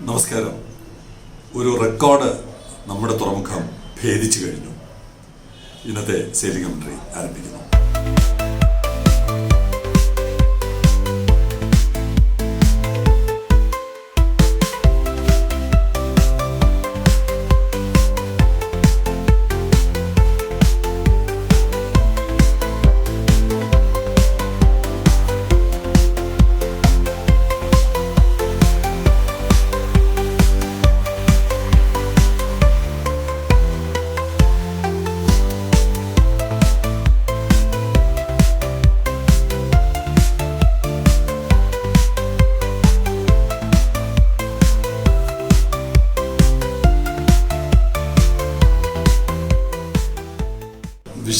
നമസ്കാരം. ഒരു റെക്കോർഡ് നമ്മുടെ തുറമുഖം ഭേദിച്ചു കഴിഞ്ഞു. ഇന്നത്തെ സെയിലിംഗ് കമൻട്രി ആരംഭിക്കുന്നു.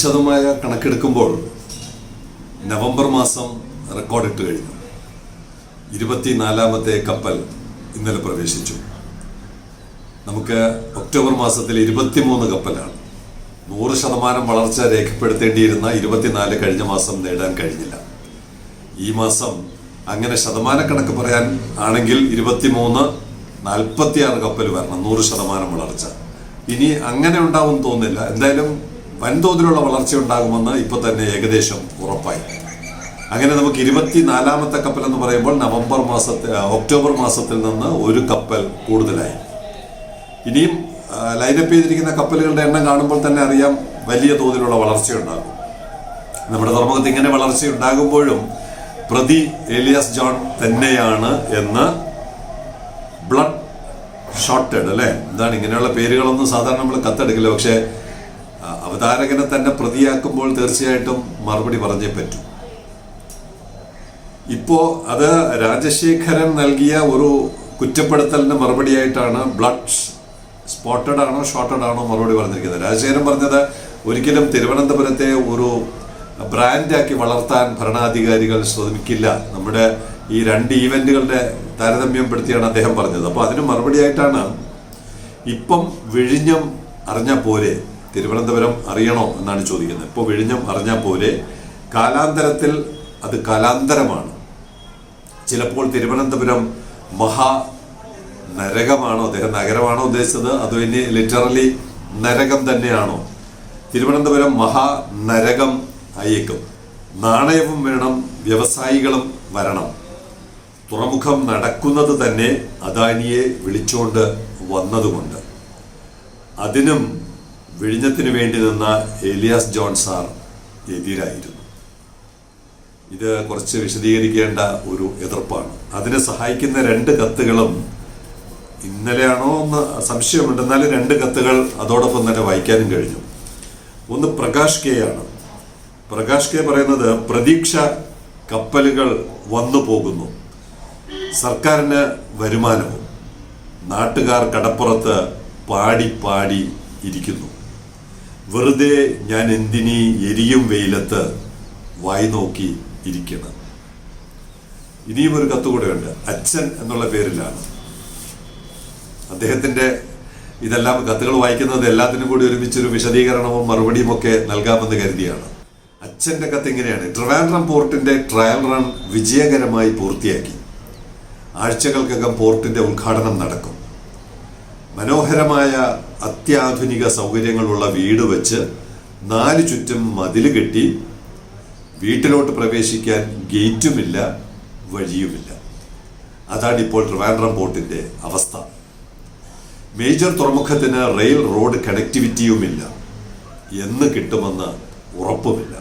വിശദമായ കണക്കെടുക്കുമ്പോൾ നവംബർ മാസം റെക്കോർഡിട്ട് കഴിഞ്ഞു. ഇരുപത്തിനാലാമത്തെ കപ്പൽ ഇന്നലെ പ്രവേശിച്ചു. നമുക്ക് ഒക്ടോബർ മാസത്തിൽ ഇരുപത്തിമൂന്ന് കപ്പലാണ്. നൂറ് ശതമാനം വളർച്ച രേഖപ്പെടുത്തേണ്ടിയിരുന്ന ഇരുപത്തിനാല് കഴിഞ്ഞ മാസം നേടാൻ കഴിഞ്ഞില്ല. ഈ മാസം അങ്ങനെ ശതമാന കണക്ക് പറയാൻ ആണെങ്കിൽ ഇരുപത്തിമൂന്ന് നാൽപ്പത്തിയാറ് കപ്പൽ വരണം. നൂറ് ശതമാനം വളർച്ച. ഇനി അങ്ങനെ ഉണ്ടാവും തോന്നില്ല എന്തായാലും വൻതോതിലുള്ള വളർച്ച ഉണ്ടാകുമെന്ന് ഇപ്പൊ തന്നെ ഏകദേശം ഉറപ്പായി. അങ്ങനെ നമുക്ക് ഇരുപത്തിനാലാമത്തെ കപ്പൽ എന്ന് പറയുമ്പോൾ നവംബർ മാസത്തെ ഒക്ടോബർ മാസത്തിൽ നിന്ന് ഒരു കപ്പൽ കൂടുതലായി. ഇനിയും ലൈനപ്പ് ചെയ്തിരിക്കുന്ന കപ്പലുകളുടെ എണ്ണം കാണുമ്പോൾ തന്നെ അറിയാം വലിയ തോതിലുള്ള വളർച്ചയുണ്ടാകും നമ്മുടെ തുറമുഖത്ത് ഇങ്ങനെ വളർച്ച ഉണ്ടാകുമ്പോഴും പ്രതി ഏലിയാസ് ജോൺ തന്നെയാണ് എന്ന് ബ്ലഡ് ഷോർട്ടഡ് അല്ലേ? എന്താണ് ഇങ്ങനെയുള്ള പേരുകളൊന്നും സാധാരണ നമ്മൾ കത്തെടുക്കില്ല. പക്ഷേ അവതാരകനെ തന്നെ പ്രതിയാക്കുമ്പോൾ തീർച്ചയായിട്ടും മറുപടി പറഞ്ഞേ പറ്റൂ. ഇപ്പോ അത് രാജശേഖരൻ നൽകിയ ഒരു കുറ്റപ്പെടുത്തലിന് മറുപടിയായിട്ടാണ് ബ്ലഡ് സ്പോട്ടഡ് ആണോ ഷോർട്ടഡ് ആണോ മറുപടി പറഞ്ഞിരിക്കുന്നത്. രാജശേഖരൻ പറഞ്ഞത് ഒരിക്കലും തിരുവനന്തപുരത്തെ ഒരു ബ്രാൻഡാക്കി വളർത്താൻ ഭരണാധികാരികൾ ശ്രമിക്കില്ല. നമ്മുടെ ഈ രണ്ട് ഈവെന്റുകളുടെ താരതമ്യപ്പെടുത്തിയാണ് അദ്ദേഹം പറഞ്ഞത്. അപ്പോൾ അതിന് മറുപടിയായിട്ടാണ് ഇപ്പം വിഴിഞ്ഞം അറിഞ്ഞ പോരെ തിരുവനന്തപുരം അറിയണോ എന്നാണ് ചോദിക്കുന്നത്. ഇപ്പോൾ വിഴിഞ്ഞം അറിഞ്ഞാൽ പോലെ കാലാന്തരത്തിൽ അത് കാലാന്തരമാണ്. ചിലപ്പോൾ തിരുവനന്തപുരം മഹാ നരകമാണോ അദ്ദേഹം നഗരമാണോ ഉദ്ദേശിച്ചത്? അതോ ഇനി ലിറ്ററലി നരകം തന്നെയാണോ? തിരുവനന്തപുരം മഹാ നരകം അയക്കും നാണയവും വേണം വ്യവസായികളും വരണം. തുറമുഖം നടക്കുന്നത് തന്നെ അദാനിയെ വിളിച്ചുകൊണ്ട് വന്നതുകൊണ്ട്. അതിനും വിഴിഞ്ഞത്തിന് വേണ്ടി നിന്ന ഏലിയാസ് ജോൺ സാർ എതിരായിരുന്നു. ഇത് കുറച്ച് വിശദീകരിക്കേണ്ട ഒരു എതിർപ്പാണ്. അതിനെ സഹായിക്കുന്ന രണ്ട് കത്തുകളും ഇന്നലെയാണോ എന്ന് സംശയമുണ്ട്. എന്നാലും രണ്ട് കത്തുകൾ അതോടൊപ്പം തന്നെ വായിക്കാനും കഴിഞ്ഞു. ഒന്ന് പ്രകാശ് കെ ആണ്. പ്രകാശ് കെ പറയുന്നത് പ്രതീക്ഷ കപ്പലുകൾ വന്നു പോകുന്നു. സർക്കാരിന് വരുമാനവും നാട്ടുകാർ കടപ്പുറത്ത് പാടി പാടി ഇരിക്കുന്നു. വെറുതെ ഞാൻ എന്തിനി എരിയും വെയിലത്ത് വായി നോക്കി ഇരിക്കണം ഇനിയും ഒരു കത്ത് കൂടെയുണ്ട് അച്ഛൻ എന്നുള്ള പേരിലാണ്. അദ്ദേഹത്തിന്റെ ഇതെല്ലാം കത്തുകൾ വായിക്കുന്നത് എല്ലാത്തിനും കൂടി ഒരുമിച്ചൊരു വിശദീകരണവും മറുപടിയും ഒക്കെ നൽകാമെന്ന് കരുതിയാണ്. അച്ഛന്റെ കത്ത് ഇങ്ങനെയാണ്. ട്രിവാൻഡ്രം പോർട്ടിന്റെ ട്രയൽ റൺ വിജയകരമായി പൂർത്തിയാക്കി. ആഴ്ചകൾക്കകം പോർട്ടിന്റെ ഉദ്ഘാടനം നടക്കും. മനോഹരമായ അത്യാധുനിക സൗകര്യങ്ങളുള്ള വീട് വെച്ച് നാല് ചുറ്റും മതിൽ കെട്ടി വീട്ടിലോട്ട് പ്രവേശിക്കാൻ ഗേറ്റുമില്ല വഴിയുമില്ല. അതാണ് ഇപ്പോൾ ട്രിവാൻഡ്രം പോർട്ടിന്റെ അവസ്ഥ. മേജർ തുറമുഖത്തിന് റെയിൽ റോഡ് കണക്ടിവിറ്റിയുമില്ല എന്ന് കിട്ടുമെന്ന് ഉറപ്പുമില്ല.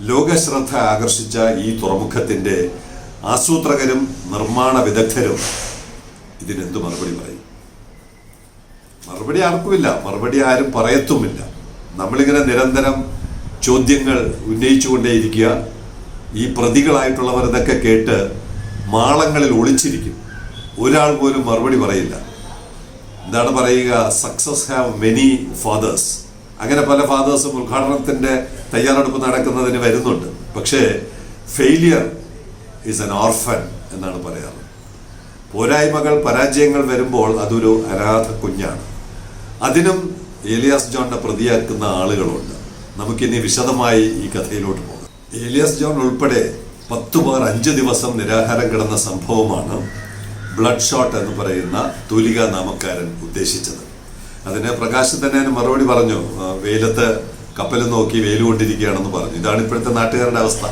ലോകശ്രദ്ധ ആകർഷിച്ച ഈ തുറമുഖത്തിന്റെ ആസൂത്രകരും നിർമ്മാണ വിദഗ്ധരും ഇതിനെന്ത് മറുപടി പറയും? മറുപടി ആർക്കുമില്ല. മറുപടി ആരും പറയത്തുമില്ല. നമ്മളിങ്ങനെ നിരന്തരം ചോദ്യങ്ങൾ ഉന്നയിച്ചുകൊണ്ടേയിരിക്കുക. ഈ പ്രതികളായിട്ടുള്ളവർ ഇതൊക്കെ കേട്ട് മാളങ്ങളിൽ ഒളിച്ചിരിക്കും. ഒരാൾ പോലും മറുപടി പറയില്ല. എന്താണ് പറയുക? സക്സസ് ഹാവ് മെനി ഫാദേഴ്സ് അങ്ങനെ പല ഫാദേഴ്സും ഉദ്ഘാടനത്തിന്റെ തയ്യാറെടുപ്പ് നടക്കുന്നതിന് വരുന്നുണ്ട്. പക്ഷേ ഫെയിലിയർ ഈസ് എൻ ഓർഫൻ എന്നാണ് പറയാറ്. പോരായ്മകൾ പരാജയങ്ങൾ വരുമ്പോൾ അതൊരു അനാഥ കുഞ്ഞാണ്. അതിനും ഏലിയാസ് ജോണിനെ പ്രതിയാക്കുന്ന ആളുകളുണ്ട്. നമുക്കിനി വിശദമായി ഈ കഥയിലോട്ട് പോകാം. ഏലിയാസ് ജോൺ ഉൾപ്പെടെ പത്തു പേർ അഞ്ച് ദിവസം നിരാഹാരം കിടന്ന സംഭവമാണ് ബ്ലഡ് ഷോട്ട് എന്ന് പറയുന്ന തൂലിക നാമക്കാരൻ ഉദ്ദേശിച്ചത്. അതിന് പ്രകാശ് തന്നെ മറുപടി പറഞ്ഞു വെയിലത്ത് കപ്പൽ നോക്കി വെയിൽ കൊണ്ടിരിക്കുകയാണെന്ന് പറഞ്ഞു. ഇതാണ് ഇപ്പോഴത്തെ നാട്ടുകാരുടെ അവസ്ഥ.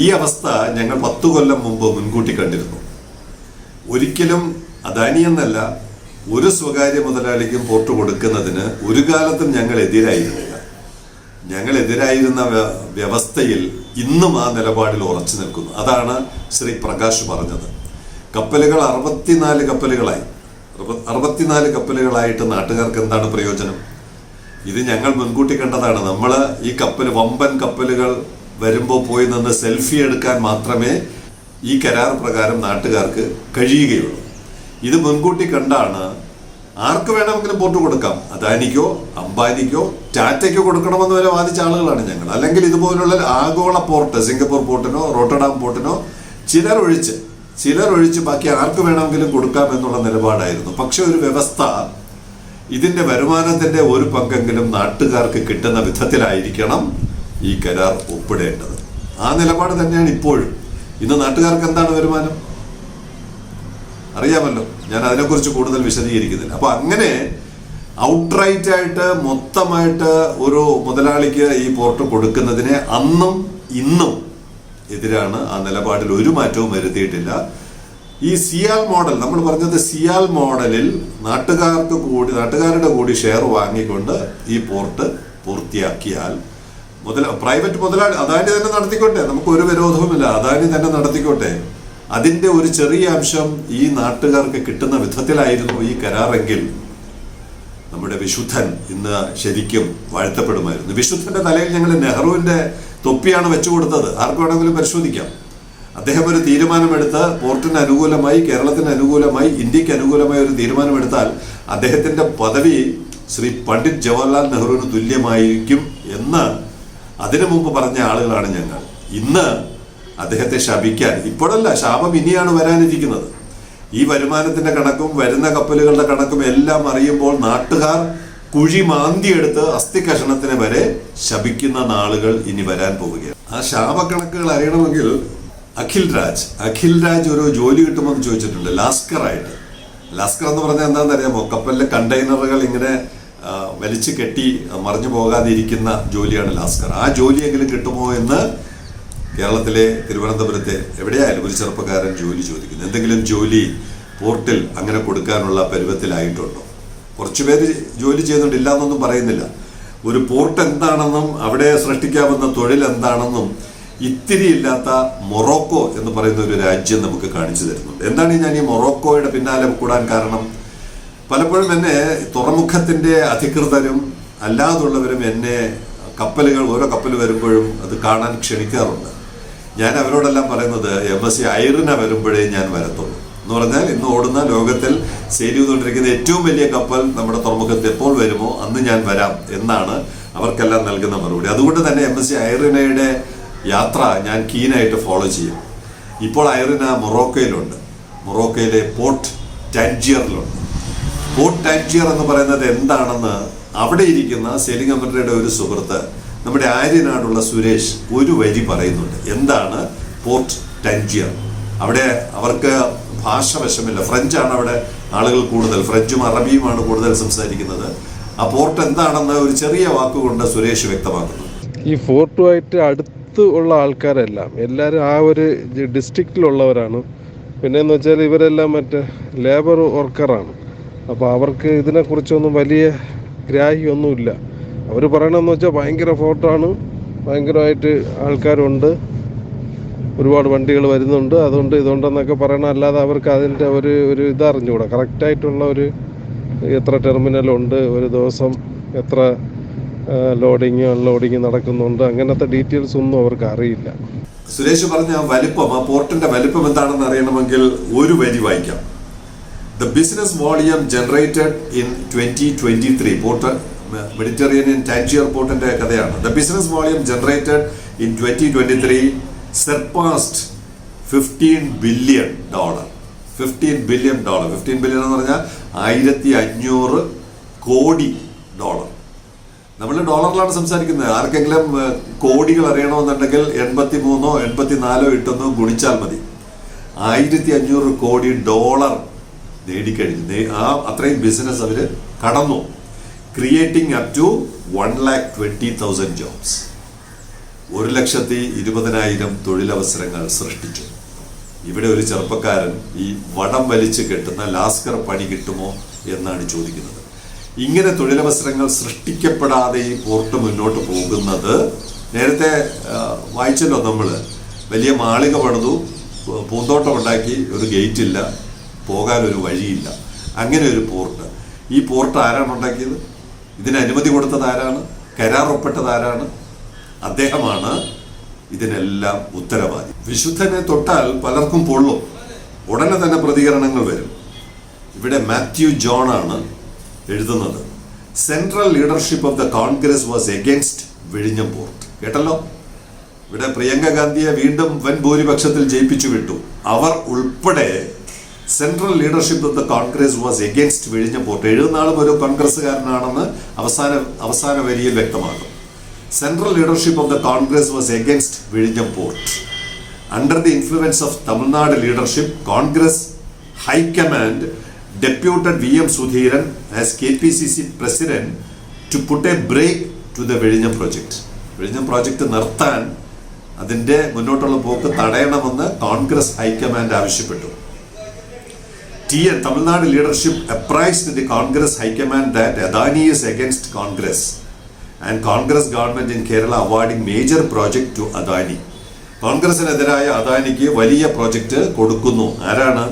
ഈ അവസ്ഥ ഞങ്ങൾ പത്തു കൊല്ലം മുമ്പ് മുൻകൂട്ടി കണ്ടിരുന്നു. ഒരിക്കലും അദാനി എന്നല്ല ഒരു സ്വകാര്യ മുതലാളിക്കും പോർട്ട് കൊടുക്കുന്നതിന് ഒരു കാലത്തും ഞങ്ങൾ എതിരായിരുന്നില്ല. ഞങ്ങൾ എതിരായിരുന്ന വ്യ- വ്യവസ്ഥയിൽ ഇന്നും ആ നിലപാടിൽ ഉറച്ചു നിൽക്കുന്നു. അതാണ് ശ്രീ പ്രകാശ് പറഞ്ഞത്. കപ്പലുകൾ അറുപത്തിനാല് കപ്പലുകളായി. അറുപ- അറുപത്തിനാല് കപ്പലുകളായിട്ട് നാട്ടുകാർക്ക് എന്താണ് പ്രയോജനം? ഇത് ഞങ്ങൾ മുൻകൂട്ടി കണ്ടതാണ്. നമ്മൾ ഈ കപ്പൽ വമ്പൻ കപ്പലുകൾ വരുമ്പോൾ പോയി നിന്ന് സെൽഫി എടുക്കാൻ മാത്രമേ ഈ കരാർ പ്രകാരം നാട്ടുകാർക്ക് കഴിയുകയുള്ളൂ. ഇത് മുൻകൂട്ടി കണ്ടാണ് ആർക്ക് വേണമെങ്കിലും പോർട്ട് കൊടുക്കാം. അദാനിക്കോ അംബാനിക്കോ ടാറ്റയ്ക്കോ കൊടുക്കണമെന്ന് വരെ വാദിച്ച ആളുകളാണ് ഞങ്ങൾ. അല്ലെങ്കിൽ ഇതുപോലുള്ള ആഗോള പോർട്ട് സിംഗപ്പൂർ പോർട്ടിനോ റോട്ടർഡാം പോർട്ടിനോ ചിലർ ഒഴിച്ച് ബാക്കി ആർക്ക് വേണമെങ്കിലും കൊടുക്കാം എന്നുള്ള നിലപാടായിരുന്നു. പക്ഷെ ഒരു വ്യവസ്ഥ ഇതിന്റെ വരുമാനത്തിന്റെ ഒരു പങ്കെങ്കിലും നാട്ടുകാർക്ക് കിട്ടുന്ന വിധത്തിലായിരിക്കണം ഈ കരാർ ഒപ്പിടേണ്ടത്. ആ നിലപാട് തന്നെയാണ് ഇപ്പോഴും. ഇന്ന് നാട്ടുകാർക്ക് എന്താണ് വരുമാനം? അറിയാമല്ലോ. ഞാൻ അതിനെക്കുറിച്ച് കൂടുതൽ വിശദീകരിക്കുന്നില്ല. അപ്പൊ അങ്ങനെ ഔട്ട്റൈറ്റ് ആയിട്ട് മൊത്തമായിട്ട് ഒരു മുതലാളിക്ക് ഈ പോർട്ട് കൊടുക്കുന്നതിനെ അന്നും ഇന്നും എതിരാണ് ആ നിലപാടിൽ ഒരു മാറ്റവും വരുത്തിയിട്ടില്ല. ഈ സിയാൽ മോഡൽ നമ്മൾ പറഞ്ഞത് സിയാൽ മോഡലിൽ നാട്ടുകാർക്ക് കൂടി നാട്ടുകാരുടെ കൂടി ഷെയർ വാങ്ങിക്കൊണ്ട് ഈ പോർട്ട് പൂർത്തിയാക്കിയാൽ മുതല പ്രൈവറ്റ് മുതലാളി അദാനി തന്നെ നടത്തിക്കോട്ടെ. നമുക്ക് ഒരു വിരോധവുമില്ല. അദാനി തന്നെ നടത്തിക്കോട്ടെ. അതിന്റെ ഒരു ചെറിയ അംശം ഈ നാട്ടുകാർക്ക് കിട്ടുന്ന വിധത്തിലായിരുന്നു ഈ കരാറെങ്കിൽ നമ്മുടെ വിശുദ്ധൻ ഇന്ന് ശരിക്കും വാഴ്ത്തപ്പെടുമായിരുന്നു. വിശുദ്ധന്റെ തലയിൽ ഞങ്ങൾ നെഹ്റുവിന്റെ തൊപ്പിയാണ് വെച്ചു കൊടുത്തത്. ആർക്ക് വേണമെങ്കിലും പരിശോധിക്കാം. അദ്ദേഹം ഒരു തീരുമാനമെടുത്ത് പോർട്ടിന് അനുകൂലമായി കേരളത്തിന് അനുകൂലമായി ഇന്ത്യയ്ക്ക് അനുകൂലമായി ഒരു തീരുമാനമെടുത്താൽ അദ്ദേഹത്തിന്റെ പദവി ശ്രീ പണ്ഡിറ്റ് ജവഹർലാൽ നെഹ്റുവിന് തുല്യമായിരിക്കും എന്ന് അതിനു മുമ്പ് പറഞ്ഞ ആളുകളാണ് ഞങ്ങൾ. ഇന്ന് അദ്ദേഹത്തെ ശപിക്കാൻ. ഇപ്പോഴല്ല ശാപം ഇനിയാണ് വരാനിരിക്കുന്നത്. ഈ വരുമാനത്തിന്റെ കണക്കും വരുന്ന കപ്പലുകളുടെ കണക്കും എല്ലാം അറിയുമ്പോൾ നാട്ടുകാർ കുഴി മാന്തിയെടുത്ത് അസ്ഥി കഷണത്തിന് വരെ ശപിക്കുന്ന നാളുകൾ ഇനി വരാൻ പോവുകയാണ്. ആ ശാപക്കണക്കുകൾ അറിയണമെങ്കിൽ അഖിൽ രാജ് അഖിൽ രാജ് ഒരു ജോലി കിട്ടുമെന്ന് ചോദിച്ചിട്ടുണ്ട് ലാസ്കർ ആയിട്ട്. ലാസ്കർ എന്ന് പറഞ്ഞാൽ എന്താണെന്ന് അറിയാമോ കപ്പലിലെ കണ്ടെയ്നറുകൾ ഇങ്ങനെ വലിച്ചു കെട്ടി മറിഞ്ഞു പോകാതെ ഇരിക്കുന്ന ജോലിയാണ് ലാസ്കർ. ആ ജോലിയെങ്കിലും കിട്ടുമോ എന്ന് കേരളത്തിലെ തിരുവനന്തപുരത്തെ എവിടെയായാലും ഒരു ചെറുപ്പക്കാരൻ ജോലി ചോദിക്കുന്നു. എന്തെങ്കിലും ജോലി പോർട്ടിൽ അങ്ങനെ കൊടുക്കാനുള്ള പരുവത്തിലായിട്ടുണ്ടോ? കുറച്ചുപേര് ജോലി ചെയ്യുന്നുണ്ട് ഇല്ല എന്നൊന്നും പറയുന്നില്ല. ഒരു പോർട്ട് എന്താണെന്നും അവിടെ സൃഷ്ടിക്കാവുന്ന തൊഴിൽ എന്താണെന്നും ഇത്തിരി ഇല്ലാത്ത മൊറോക്കോ എന്ന് പറയുന്ന ഒരു രാജ്യം നമുക്ക് കാണിച്ചു തരുന്നുണ്ട്. എന്താണ് ഞാൻ ഈ മൊറോക്കോയുടെ പിന്നാലെ കൂടാൻ കാരണം? പലപ്പോഴും എന്നെ തുറമുഖത്തിന്റെ അധികൃതരും അല്ലാതുള്ളവരും എന്നെ കപ്പലുകൾ ഓരോ കപ്പൽ വരുമ്പോഴും അത് കാണാൻ ക്ഷണിക്കാറുണ്ട്. ഞാൻ അവരോടെല്ലാം പറയുന്നത് എം എസ് സി ഐറിന വരുമ്പോഴേ ഞാൻ വരത്തുള്ളൂ. എന്ന് പറഞ്ഞാൽ ഇന്ന് ഓടുന്ന ലോകത്തിൽ സെയിൽ ചെയ്തുകൊണ്ടിരിക്കുന്ന ഏറ്റവും വലിയ കപ്പൽ നമ്മുടെ തുറമുഖത്ത് എപ്പോൾ വരുമോ അന്ന് ഞാൻ വരാം എന്നാണ് അവർക്കെല്ലാം നൽകുന്ന മറുപടി. അതുകൊണ്ട് തന്നെ എം എസ് സി ഐറിനയുടെ യാത്ര ഞാൻ കീനായിട്ട് ഫോളോ ചെയ്യും. ഇപ്പോൾ ഐറിന മൊറോക്കോയിലുണ്ട്. മൊറോക്കോയിലെ പോർട്ട് ടാൻജിയറിലുണ്ട്. പോർട്ട് ടാൻജിയർ എന്ന് പറയുന്നത് എന്താണെന്ന് അവിടെ ഇരിക്കുന്ന സെയിലിംഗ് കമ്പനിയുടെ ഒരു സുഹൃത്ത് നമ്മുടെ ആര്യനാടുള്ള സുരേഷ് ഒരു വരി പറയുന്നുണ്ട്. എന്താണ്? പോർട്ട് ടൻജിയർ അവിടെ അവർക്ക് ഭാഷ വശമില്ല ഫ്രഞ്ചാണ് അവിടെ ആളുകൾ കൂടുതൽ. ഫ്രഞ്ചും അറബിയുമാണ് കൂടുതൽ സംസാരിക്കുന്നത്. ആ പോർട്ട് എന്താണെന്ന് ഒരു ചെറിയ വാക്കുകൊണ്ട് സുരേഷ് വ്യക്തമാക്കുന്നു. ഈ ഫോർട്ടുമായിട്ട് അടുത്ത് ഉള്ള ആൾക്കാരെല്ലാം എല്ലാവരും ആ ഒരു ഡിസ്ട്രിക്റ്റിലുള്ളവരാണ്. പിന്നെ എന്ന് വെച്ചാൽ ഇവരെല്ലാം മറ്റേ ലേബർ വർക്കറാണ്. അപ്പോൾ അവർക്ക് ഇതിനെക്കുറിച്ചൊന്നും വലിയ ഗ്രാഹ്യമൊന്നുമില്ല. അവർ പറയണമെന്ന് വെച്ചാൽ ഭയങ്കര ഫോർട്ടാണ് ഭയങ്കരമായിട്ട് ആൾക്കാരുണ്ട്. ഒരുപാട് വണ്ടികൾ വരുന്നുണ്ട്. അതുകൊണ്ട് ഇതുണ്ടെന്നൊക്കെ പറയണം അല്ലാതെ അവർക്ക് അതിന്റെ ഒരു ഒരു ഇതറിഞ്ഞുകൂടാ കറക്റ്റായിട്ടുള്ള ഒരു എത്ര ടെർമിനലുണ്ട് ഒരു ദിവസം എത്ര ലോഡിങ് അൺലോഡിങ് നടക്കുന്നുണ്ട് അങ്ങനത്തെ ഡീറ്റെയിൽസ് ഒന്നും അവർക്ക് അറിയില്ല. സുരേഷ് പറഞ്ഞ വലിപ്പം ആ പോർട്ടിന്റെ വലിപ്പം എന്താണെന്ന് അറിയണമെങ്കിൽ ഒരു വരി വായിക്കാം. The business volume generated in twenty twenty three port Mediterranean Tangier പോർട്ടിന്റെ കഥയാണ്. The business volume generated in twenty twenty three surpassed fifteen billion dollar fifteen billion dollar fifteen billion എന്ന് പറഞ്ഞാൽ ആയിരത്തി അഞ്ഞൂറ് കോടി ഡോളർ നമ്മൾ ഡോളറിലാണ് സംസാരിക്കുന്നത്. ആർക്കെങ്കിലും കോടികൾ അറിയണമെന്നുണ്ടെങ്കിൽ എൺപത്തി മൂന്നോ എൺപത്തി നാലോ ഇട്ടൊന്നോ ഗുണിച്ചാൽ മതി. ആയിരത്തി അഞ്ഞൂറ് കോടി ഡോളർ നേടിക്കഴിഞ്ഞു. ആ അത്രയും ബിസിനസ് അവർ കടന്നു. Creating up to one lakh twenty thousand jobs ഒരു ലക്ഷത്തി ഇരുപതിനായിരം തൊഴിലവസരങ്ങൾ സൃഷ്ടിച്ചു. ഇവിടെ ഒരു ചെറുപ്പക്കാരൻ ഈ വടം വലിച്ച് കെട്ടുന്ന ലാസ്കർ പണി കിട്ടുമോ എന്നാണ് ചോദിക്കുന്നത്. ഇങ്ങനെ തൊഴിലവസരങ്ങൾ സൃഷ്ടിക്കപ്പെടാതെ ഈ പോർട്ട് മുന്നോട്ട് പോകുന്നത് നേരത്തെ വായിച്ചല്ലോ നമ്മൾ. വലിയ മാളിക പണിതു പൂന്തോട്ടം ഉണ്ടാക്കി ഒരു ഗേറ്റ് ഇല്ല പോകാൻ ഒരു വഴിയില്ല. അങ്ങനെ ഒരു പോർട്ട്. ഈ പോർട്ട് ആരാണ് ഉണ്ടാക്കിയത്? ഇതിന് അനുമതി കൊടുത്തത് ആരാണ്? കരാർ ഒപ്പിട്ടത് ആരാണ്? അദ്ദേഹമാണ് ഇതിനെല്ലാം ഉത്തരവാദി. വിശുദ്ധനെ തൊട്ടാൽ പലർക്കും പൊള്ളും. ഉടനെ തന്നെ പ്രതികരണങ്ങൾ വരും. ഇവിടെ മാത്യു ജോൺ ആണ് എഴുതുന്നത്. Central leadership of the Congress was against വിഴിഞ്ഞം കേട്ടല്ലോ? ഇവിടെ പ്രിയങ്ക ഗാന്ധിയെ വീണ്ടും വൻ ഭൂരിപക്ഷത്തിൽ ജയിപ്പിച്ചു വിട്ടു. അവർ ഉൾപ്പെടെ central leadership of the Congress was against വിഴിഞ്ഞ port എഴുതുന്നാളും ഒരു കോൺഗ്രസ്സുകാരനാണെന്ന് അവസാന അവസാന വരിയിൽ വ്യക്തമാകും central leadership of the Congress was against വിഴിഞ്ഞം port under the influence of Tamil Nadu leadership Congress high command deputed V M Sudheeran as K P C C president to put a break to the വിഴിഞ്ഞം project വിഴിഞ്ഞം project നിർത്താൻ അതിന്റെ മുന്നോട്ടുള്ള പോക്ക് തടയണമെന്ന് കോൺഗ്രസ് ഹൈക്കമാൻഡ് ആവശ്യപ്പെട്ടു. T N Tamil Nadu leadership അപ്രൈസ്ഡ് the Congress high command that Adani is against Congress and Congress government in Kerala awarding major project to Adani കോൺഗ്രസിനെതിരായ അദാനിക്ക് വലിയ പ്രോജക്റ്റ് കൊടുക്കുന്നു. ആരാണ്?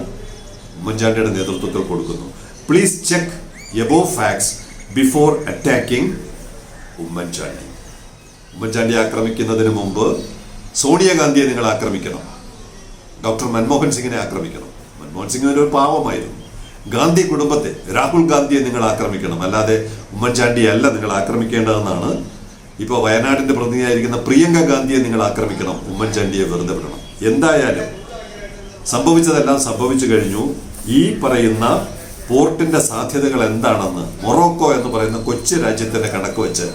ഉമ്മൻചാണ്ടിയുടെ നേതൃത്വത്തിൽ കൊടുക്കുന്നു. Please check above facts before attacking Oommen Chandy. Oommen Chandy ആക്രമിക്കുന്നതിന് മുമ്പ് സോണിയാഗാന്ധിയെ നിങ്ങൾ ആക്രമിക്കണം. ഡോക്ടർ മൻമോഹൻ സിംഗിനെ ആക്രമിക്കണം. മൻമോഹൻ സിംഗ് ഒരു പാവമായിരുന്നു. ഗാന്ധി കുടുംബത്തെ രാഹുൽ ഗാന്ധിയെ നിങ്ങൾ ആക്രമിക്കണം. അല്ലാതെ ഉമ്മൻചാണ്ടിയെ അല്ല നിങ്ങൾ ആക്രമിക്കേണ്ടതെന്നാണ് ഇപ്പോൾ വയനാടിന്റെ പ്രതിനിധിയായിരിക്കുന്ന പ്രിയങ്ക ഗാന്ധിയെ നിങ്ങൾ ആക്രമിക്കണം. ഉമ്മൻചാണ്ടിയെ വെറുതെ വിടണം. എന്തായാലും സംഭവിച്ചതെല്ലാം സംഭവിച്ചു കഴിഞ്ഞു. ഈ പറയുന്ന പോർട്ടിന്റെ സാധ്യതകൾ എന്താണെന്ന് മൊറോക്കോ എന്ന് പറയുന്ന കൊച്ചു രാജ്യത്തിന്റെ കണക്ക് വെച്ച്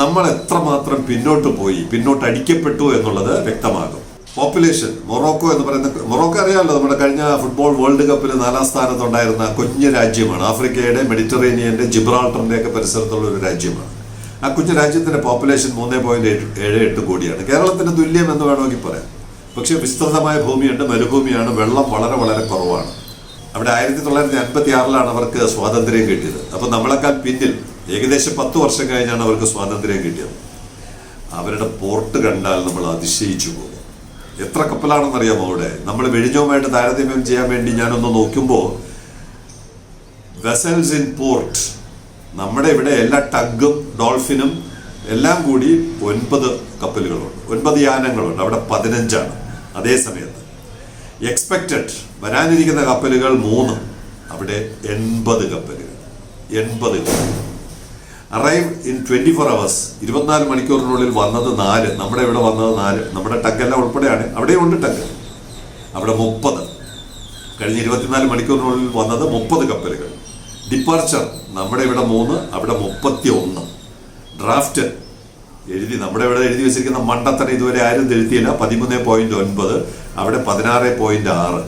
നമ്മൾ എത്രമാത്രം പിന്നോട്ട് പോയി പിന്നോട്ട് അടിക്കപ്പെട്ടു എന്നുള്ളത് വ്യക്തമാകും. പോപ്പുലേഷൻ മൊറോക്കോ എന്ന് പറയുന്ന മൊറോക്കോ അറിയാമല്ലോ നമ്മുടെ കഴിഞ്ഞ ഫുട്ബോൾ വേൾഡ് കപ്പിൽ നാലാം സ്ഥാനത്തുണ്ടായിരുന്ന കുഞ്ഞു രാജ്യമാണ്. ആഫ്രിക്കയുടെ മെഡിറ്ററേനിയന്റെ ജിബ്രാൾട്ടറിന്റെ ഒക്കെ പരിസരത്തുള്ള ഒരു രാജ്യമാണ്. ആ കുഞ്ഞു രാജ്യത്തിന്റെ പോപ്പുലേഷൻ മൂന്നേ പോയിന്റ് ഏഴ് എട്ട് കോടിയാണ്. കേരളത്തിന്റെ തുല്യം എന്ന് വേണമെങ്കിൽ പറയാം. പക്ഷേ വിസ്തൃതമായ ഭൂമിയുണ്ട് മരുഭൂമിയാണ് വെള്ളം വളരെ വളരെ കുറവാണ്. അവിടെ ആയിരത്തി തൊള്ളായിരത്തി അൻപത്തി ആറിലാണ് അവർക്ക് സ്വാതന്ത്ര്യം കിട്ടിയത്. അപ്പോൾ നമ്മളെക്കാൾ പിന്നിൽ ഏകദേശം പത്ത് വർഷം കഴിഞ്ഞാണ് അവർക്ക് സ്വാതന്ത്ര്യം കിട്ടിയത്. അവരുടെ പോർട്ട് കണ്ടാൽ നമ്മൾ അതിശയിച്ചു പോകും. എത്ര കപ്പലാണെന്നറിയാമോ അവിടെ? നമ്മൾ വെടിഞ്ഞവുമായിട്ട് താരതമ്യം ചെയ്യാൻ വേണ്ടി ഞാനൊന്ന് നോക്കുമ്പോൾ വെസൽസ് ഇൻ പോർട്ട് നമ്മുടെ ഇവിടെ എല്ലാ ടഗും ഡോൾഫിനും എല്ലാം കൂടി ഒൻപത് കപ്പലുകളുണ്ട്. ഒൻപത് യാനങ്ങളുണ്ട്. അവിടെ പതിനഞ്ചാണ്. അതേ സമയത്ത്. എക്സ്പെക്റ്റഡ് വരാനിരിക്കുന്ന കപ്പലുകൾ മൂന്ന്. അവിടെ എൺപത് കപ്പലുകൾ. എൺപത് കപ്പലുകൾ. Arrive in twenty four hours ഇരുപത്തിനാല് മണിക്കൂറിനുള്ളിൽ വന്നത് നാല്. നമ്മുടെ ഇവിടെ വന്നത് നാല്. നമ്മുടെ ടക്കെല്ലാം ഉൾപ്പെടെയാണ്. അവിടെയും ഉണ്ട് ടക്ക് അവിടെ മുപ്പത്. കഴിഞ്ഞ ഇരുപത്തിനാല് മണിക്കൂറിനുള്ളിൽ വന്നത് മുപ്പത് കപ്പലുകൾ. ഡിപ്പാർച്ചർ നമ്മുടെ ഇവിടെ മൂന്ന് അവിടെ മുപ്പത്തി ഒന്ന് ഡ്രാഫ്റ്റ് എഴുതി നമ്മുടെ ഇവിടെ എഴുതി വെച്ചിരിക്കുന്ന മണ്ടത്തരം ഇതുവരെ ആരും തിരുത്തിയില്ല. പതിമൂന്ന് പോയിന്റ് ഒൻപത്. അവിടെ പതിനാറ് പോയിന്റ് ആറ്.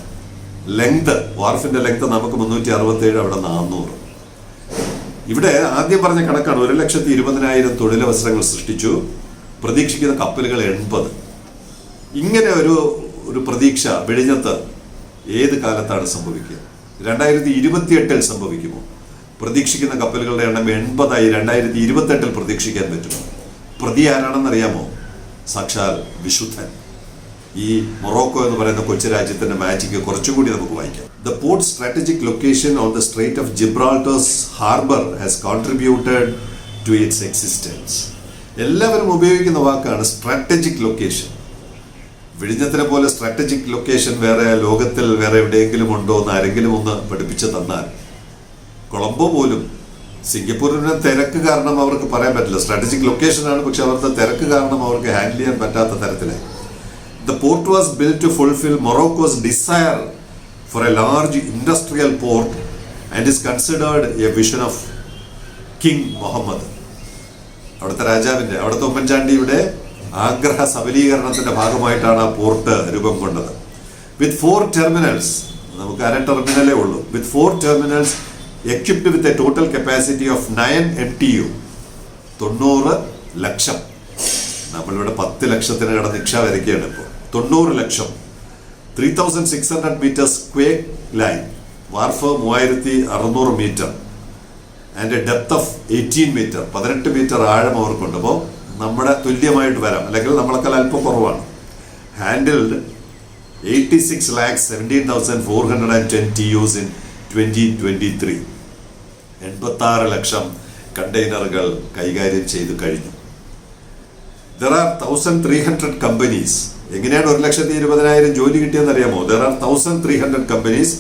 ലെങ്ത് വാർഫിന്റെ ലെങ്ത് നമുക്ക് മുന്നൂറ്റി അറുപത്തി ഏഴ് അവിടെ നാനൂറ് ഇവിടെ ആദ്യം പറഞ്ഞ കണക്കാണ് ഒരു ലക്ഷത്തി ഇരുപതിനായിരം തൊഴിലവസരങ്ങൾ സൃഷ്ടിച്ചു. പ്രതീക്ഷിക്കുന്ന കപ്പലുകൾ എൺപത്. ഇങ്ങനെ ഒരു ഒരു പ്രതീക്ഷ വെളിഞ്ഞത്ത് ഏത് കാലത്താണ് സംഭവിക്കുക? രണ്ടായിരത്തി ഇരുപത്തിയെട്ടിൽ സംഭവിക്കുമോ? പ്രതീക്ഷിക്കുന്ന കപ്പലുകളുടെ എണ്ണം എൺപതായി രണ്ടായിരത്തി ഇരുപത്തെട്ടിൽ പ്രതീക്ഷിക്കാൻ പറ്റുമോ? പ്രതി ആരാണെന്നറിയാമോ? സാക്ഷാൽ വിശുദ്ധൻ. ഈ മൊറോക്കോ എന്ന് പറയുന്ന കൊച്ചു രാജ്യത്തിന്റെ മാജിക്ക് കുറച്ചുകൂടി നമുക്ക് വായിക്കാം. The port's strategic location on the Strait of Gibraltar's harbour has contributed to its existence. എല്ലാവരും ഉപയോഗിക്കുന്ന വാക്കാണ് സ്ട്രാറ്റജിക് ലൊക്കേഷൻ വിഴിഞ്ഞത്തിനെ പോലെ സ്ട്രാറ്റജിക് ലൊക്കേഷൻ വേറെ ലോകത്തിൽ വേറെ എവിടെയെങ്കിലും ഉണ്ടോ എന്ന് ആരെങ്കിലും ഒന്ന് പഠിപ്പിച്ചു തന്നാൽ കൊളംബോ പോലും സിംഗപ്പൂരിന് തിരക്ക് കാരണം അവർക്ക് പറയാൻ പറ്റില്ല. സ്ട്രാറ്റജിക് ലൊക്കേഷനാണ് പക്ഷെ അവരുടെ തിരക്ക് കാരണം അവർക്ക് ഹാൻഡിൽ ചെയ്യാൻ പറ്റാത്ത തരത്തിലായി. The port was built to fulfil Morocco's desire for a large industrial port and is considered a vision of king Mohammed അവിടുത്തെ രാജാവിന്റെ അവിടുത്തെ ഉമ്മൻചാണ്ടിയുടെ ആഗ്രഹ സബലീകരണത്തിന്റെ ഭാഗമായിട്ടാണ് ആ പോർട്ട് രൂപം കൊണ്ടത്. വിത്ത് ഫോർ ടെർമിനൽസ് നമുക്ക് അര ടെർമിനലേ ഉള്ളൂ. With four terminals equipped with a total capacity of nine M T U തൊണ്ണൂറ് ലക്ഷം. നമ്മളിവിടെ പത്ത് ലക്ഷത്തിന് കടന്ന് നിക്ഷ വരയ്ക്കുകയാണ് ഇപ്പോൾ. തൊണ്ണൂറ് ലക്ഷം. Three thousand six hundred metre square line wharf മൂവായിരത്തി അറുന്നൂറ് metre and depth of eighteen metre പതിനെട്ട് മീറ്റർ ആഴം അവർക്കുണ്ട് അപ്പോൾ നമ്മുടെ തുല്യമായിട്ട് വരാം. അല്ലെങ്കിൽ നമ്മളെക്കാൾ അല്പം കുറവാണ്. Handled eighty six lakhs seventeen thousand four hundred and ten T use in twenty twenty three എൺപത്താറ് ലക്ഷം കണ്ടെയ്നറുകൾ കൈകാര്യം ചെയ്തു കഴിഞ്ഞു. There are thousand three hundred companies എങ്ങനെയാണ് ഒരു ലക്ഷത്തി ഇരുപതിനായിരം ജോലി കിട്ടിയെന്ന് അറിയാമോ there are thousand three hundred companies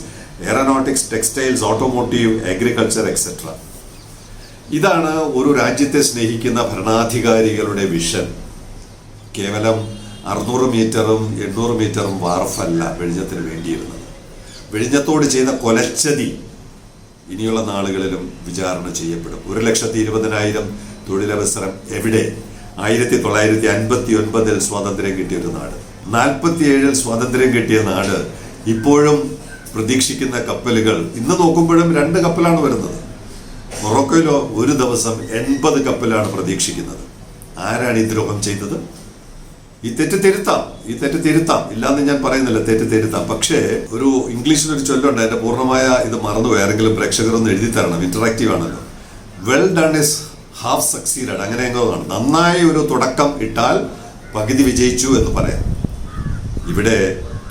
aeronautics textiles automotive agriculture etcetera ഇതാണ് ഒരു രാജ്യത്തെ സ്നേഹിക്കുന്ന ഭരണാധികാരികളുടെ വിഷൻ കേവലം അറുന്നൂറ് മീറ്ററും എണ്ണൂറ് മീറ്ററും വാർഫല്ല വെളിഞ്ഞത്തിന് വേണ്ടിയിരുന്നത്. വെളിഞ്ഞത്തോട് ചെയ്ത കൊലച്ചതി ഇനിയുള്ള നാളുകളിലും വിചാരണ ചെയ്യപ്പെടും. ഒരു ലക്ഷത്തി ഇരുപതിനായിരം തൊഴിലവസരം എവിടെ? ആയിരത്തി തൊള്ളായിരത്തി അൻപത്തി ഒൻപതിൽ സ്വാതന്ത്ര്യം കിട്ടിയ ഒരു നാട്. നാൽപ്പത്തിയേഴിൽ സ്വാതന്ത്ര്യം കിട്ടിയ നാട് ഇപ്പോഴും പ്രതീക്ഷിക്കുന്ന കപ്പലുകൾ ഇന്ന് നോക്കുമ്പോഴും രണ്ട് കപ്പലാണ് വരുന്നത്. മൊറോക്കോയിലോ ഒരു ദിവസം എൺപത് കപ്പലാണ് പ്രതീക്ഷിക്കുന്നത്. ആരാണ് ഈ ദ്രോഹം ചെയ്തത്? ഈ തെറ്റ് തിരുത്താം ഈ തെറ്റ് തിരുത്താം. ഇല്ലാന്ന് ഞാൻ പറയുന്നില്ല തെറ്റ് തിരുത്താം. പക്ഷേ ഒരു ഇംഗ്ലീഷിൽ ഒരു ചൊല്ലുണ്ട് എന്റെ പൂർണമായ ഇത് മറന്നുപോയി. ആരെങ്കിലും പ്രേക്ഷകർ ഒന്ന് എഴുതി തരണം ഇന്ററാക്റ്റീവ് ആണല്ലോ. Well done is half succeeded അങ്ങനെ എങ്ങോ ആണ് നന്നായി ഒരു തുടക്കം ഇട്ടാൽ പകുതി വിജയിച്ചു എന്ന് പറയാം. ഇവിടെ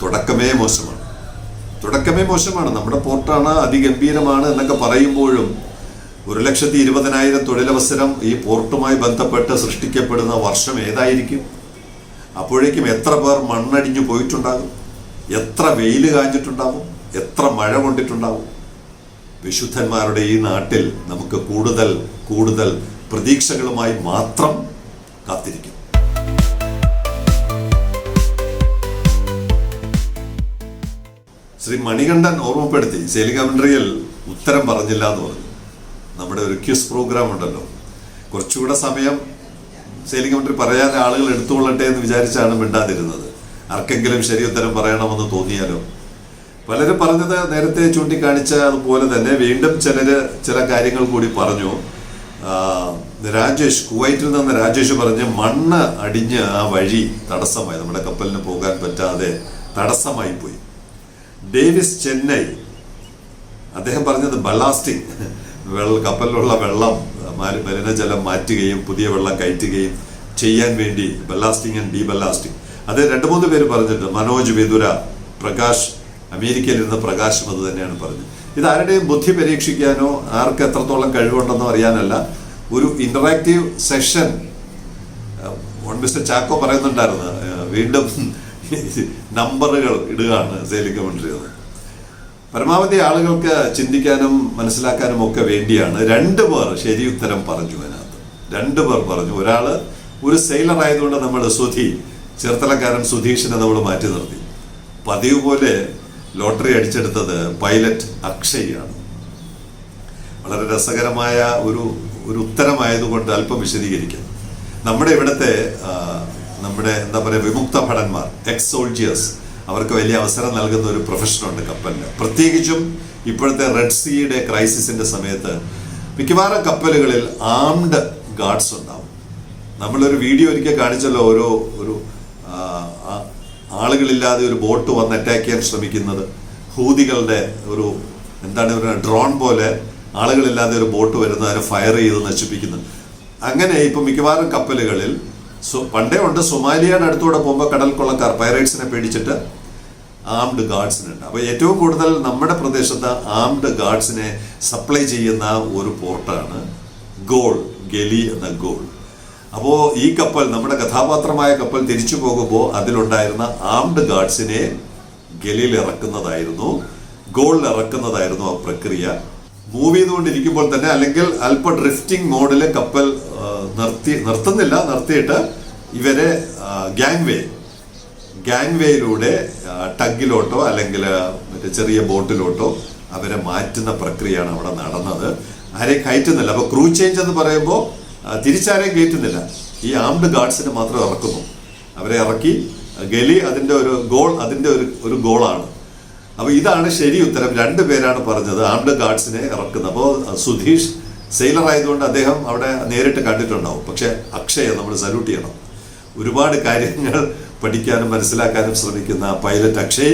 തുടക്കമേ മോശമാണ്. തുടക്കമേ മോശമാണ്. നമ്മുടെ പോർട്ടാണ് അതിഗംഭീരമാണ് എന്നൊക്കെ പറയുമ്പോഴും ഒരു ലക്ഷത്തി ഇരുപതിനായിരം തൊഴിലവസരം ഈ പോർട്ടുമായി ബന്ധപ്പെട്ട് സൃഷ്ടിക്കപ്പെടുന്ന വർഷം ഏതായിരിക്കും? അപ്പോഴേക്കും എത്ര പേർ മണ്ണടിഞ്ഞു പോയിട്ടുണ്ടാകും? എത്ര വെയിൽ കാഞ്ഞിട്ടുണ്ടാവും എത്ര മഴ കൊണ്ടിട്ടുണ്ടാവും വിശുദ്ധന്മാരുടെ ഈ നാട്ടിൽ നമുക്ക് കൂടുതൽ കൂടുതൽ പ്രതീക്ഷകളുമായി മാത്രം കാത്തിരിക്കും. ശ്രീ മണികണ്ഠൻ ഓർമ്മപ്പെടുത്തി. സെലികമൻട്രിയിൽ ഉത്തരം പറഞ്ഞില്ല എന്ന് പറഞ്ഞു. നമ്മുടെ ഒരു ക്യൂസ് പ്രോഗ്രാം ഉണ്ടല്ലോ. കുറച്ചുകൂടെ സമയം സെലികമൻട്രി പറയാൻ ആളുകൾ എടുത്തുകൊള്ളട്ടെ എന്ന് വിചാരിച്ചാണ് മിണ്ടാതിരുന്നത്. ആർക്കെങ്കിലും ശരി ഉത്തരം പറയണമെന്ന് തോന്നിയാലോ? പലരും പറഞ്ഞത് നേരത്തെ ചൂണ്ടിക്കാണിച്ച അതുപോലെ തന്നെ വീണ്ടും ചിലര് ചില കാര്യങ്ങൾ കൂടി പറഞ്ഞു. രാജേഷ് കുവൈറ്റിൽ നിന്ന് രാജേഷ് പറഞ്ഞ് മണ്ണ് അടിഞ്ഞ് ആ വഴി തടസ്സമായി. നമ്മുടെ കപ്പലിന് പോകാൻ പറ്റാതെ തടസ്സമായി പോയി. ഡേവിസ് ചെന്നൈ അദ്ദേഹം പറഞ്ഞത് ബലാസ്റ്റിംഗ് വെള്ള കപ്പലിലുള്ള വെള്ളം മാലി- മലിനജലം മാറ്റുകയും പുതിയ വെള്ളം കയറ്റുകയും ചെയ്യാൻ വേണ്ടി ബലാസ്റ്റിംഗ് ആൻഡ് ഡി ബലാസ്റ്റിംഗ് അത് രണ്ട് മൂന്ന് പേര് പറഞ്ഞിട്ടുണ്ട്. മനോജ് വിദുര പ്രകാശ് അമേരിക്കയിലിരുന്ന പ്രകാശം അത് തന്നെയാണ് പറഞ്ഞത്. ഇത് ആരുടെയും ബുദ്ധി പരീക്ഷിക്കാനോ ആർക്ക് എത്രത്തോളം കഴിവുണ്ടെന്നോ അറിയാനല്ല. ഒരു ഇന്ററാക്റ്റീവ് സെഷൻ മിസ്റ്റർ ചാക്കോ പറയുന്നുണ്ടായിരുന്നു ഏഹ് വീണ്ടും നമ്പറുകൾ ഇടുകയാണ് സേലിംഗ് കമൻട്രി പരമാവധി ആളുകൾക്ക് ചിന്തിക്കാനും മനസ്സിലാക്കാനും ഒക്കെ വേണ്ടിയാണ് രണ്ട് പേർ ശരി ഉത്തരം പറഞ്ഞു അതിനകത്ത്. രണ്ട് പേർ പറഞ്ഞു ഒരാൾ ഒരു സെയിലർ ആയതുകൊണ്ട് നമ്മൾ സുധി ചേർത്തലക്കാരൻ സുധീഷിനെ നമ്മൾ മാറ്റി നിർത്തി. പതിവ് പോലെ ലോട്ടറി അടിച്ചെടുത്തത് പൈലറ്റ് അക്ഷയാണ് വളരെ രസകരമായ ഒരു ഒരു ഉത്തരമായതുകൊണ്ട് അല്പം വിശദീകരിക്കാം. നമ്മുടെ ഇവിടുത്തെ നമ്മുടെ എന്താ പറയുക വിമുക്ത ഭടന്മാർ എക്സ് സോൾജിയേഴ്സ് അവർക്ക് വലിയ അവസരം നൽകുന്ന ഒരു പ്രൊഫഷനുണ്ട് കപ്പലിന്. പ്രത്യേകിച്ചും ഇപ്പോഴത്തെ റെഡ് സീയുടെ ക്രൈസിസിന്റെ സമയത്ത് മിക്കവാറും കപ്പലുകളിൽ ആംഡ് ഗാർഡ്സ് ഉണ്ടാവും. നമ്മളൊരു വീഡിയോ ഒരിക്കൽ കാണിച്ചല്ലോ ഓരോ ഒരു ആളുകളില്ലാതെ ഒരു ബോട്ട് വന്ന് അറ്റാക്ക് ചെയ്യാൻ ശ്രമിക്കുന്നത്. ഹൂതികളുടെ ഒരു എന്താണ് ഒരു ഡ്രോൺ പോലെ ആളുകളില്ലാതെ ഒരു ബോട്ട് വരുന്ന അതിനെ ഫയർ ചെയ്ത് നശിപ്പിക്കുന്നത് അങ്ങനെ ഇപ്പൊ മിക്കവാറും കപ്പലുകളിൽ പണ്ടേ ഉണ്ട് സൊമാലിയയുടെ അടുത്തൂടെ പോകുമ്പോൾ കടൽ കൊള്ളക്കാർ പൈറേറ്റ്സിനെ പേടിച്ചിട്ട് ആംഡ് ഗാർഡ്സിനുണ്ട് അപ്പോൾ ഏറ്റവും കൂടുതൽ നമ്മുടെ പ്രദേശത്ത് ആംഡ് ഗാർഡ്സിനെ സപ്ലൈ ചെയ്യുന്ന ഒരു പോർട്ടാണ് ഗോൾ ഗലി എന്ന ഗോൾ. അപ്പോൾ ഈ കപ്പൽ നമ്മുടെ കഥാപാത്രമായ കപ്പൽ തിരിച്ചു പോകുമ്പോൾ അതിലുണ്ടായിരുന്ന ആംഡ് ഗാർഡ്സിനെ ഗലിയിൽ ഇറക്കുന്നതായിരുന്നു ഗോളിൽ ഇറക്കുന്നതായിരുന്നു ആ പ്രക്രിയ. മൂവ് ചെയ്തുകൊണ്ടിരിക്കുമ്പോൾ തന്നെ അല്ലെങ്കിൽ അല്പ ഡ്രിഫ്റ്റിംഗ് മോഡിൽ കപ്പൽ നിർത്തി നിർത്തുന്നില്ല നിർത്തിയിട്ട് ഇവരെ ഗ്യാങ് വേ ഗ്യാങ് വേയിലൂടെ ടഗിലോട്ടോ അല്ലെങ്കിൽ മറ്റേ ചെറിയ ബോട്ടിലോട്ടോ അവരെ മാറ്റുന്ന പ്രക്രിയയാണ് അവിടെ നടന്നത്. ആരെയും കയറ്റുന്നില്ല. അപ്പോൾ ക്രൂ ചേഞ്ച് എന്ന് പറയുമ്പോൾ തിരിച്ചാരെയും കയറ്റുന്നില്ല. ഈ ആംഡ് ഗാർഡ്സിനെ മാത്രം ഇറക്കുന്നു. അവരെ ഇറക്കി. ഗലി അതിന്റെ ഒരു ഗോൾ അതിന്റെ ഒരു ഒരു ഗോളാണ് അപ്പോൾ ഇതാണ് ശരി ഉത്തരം. രണ്ട് പേരാണ് പറഞ്ഞത്. ആംഡ് ഗാർഡ്സിനെ ഇറക്കുന്നത്. അപ്പോൾ സുധീഷ് സെയിലർ ആയതുകൊണ്ട് അദ്ദേഹം അവിടെ നേരിട്ട് കണ്ടിട്ടുണ്ടാവും. പക്ഷെ അക്ഷയ നമ്മൾ സല്യൂട്ട് ചെയ്യണം. ഒരുപാട് കാര്യങ്ങൾ പഠിക്കാനും മനസ്സിലാക്കാനും ശ്രമിക്കുന്ന പൈലറ്റ് അക്ഷയ്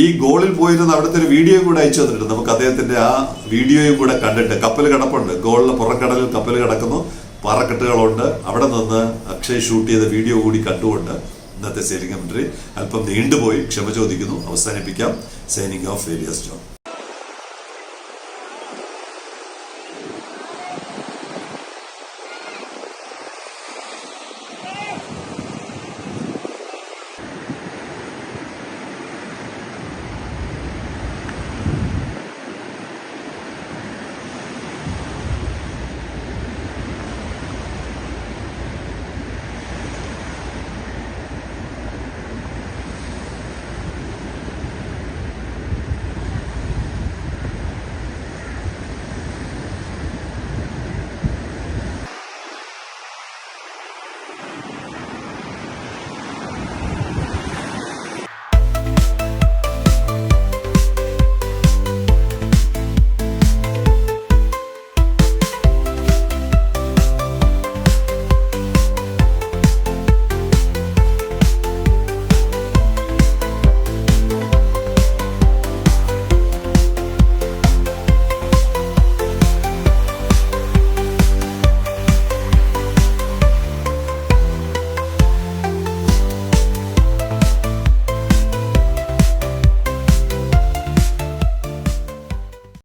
ഈ ഗോളിൽ പോയിരുന്ന അവിടുത്തെ ഒരു വീഡിയോ കൂടെ അയച്ചു തന്നിട്ടുണ്ട്. നമുക്ക് അദ്ദേഹത്തിന്റെ ആ വീഡിയോയും കൂടെ കണ്ടിട്ട് കപ്പൽ കിടപ്പുണ്ട്. ഗോളിലെ പുറക്കടലിൽ കപ്പൽ കിടക്കുന്നു. പാറക്കെട്ടുകളുണ്ട്. അവിടെ നിന്ന് അക്ഷയ് ഷൂട്ട് ചെയ്ത വീഡിയോ കൂടി കണ്ടുകൊണ്ട് ഇന്നത്തെ സേലിംഗ് കമന്ററി അല്പം നീണ്ടുപോയി ക്ഷമ ചോദിക്കുന്നു. അവസാനിപ്പിക്കാം. Signing off various John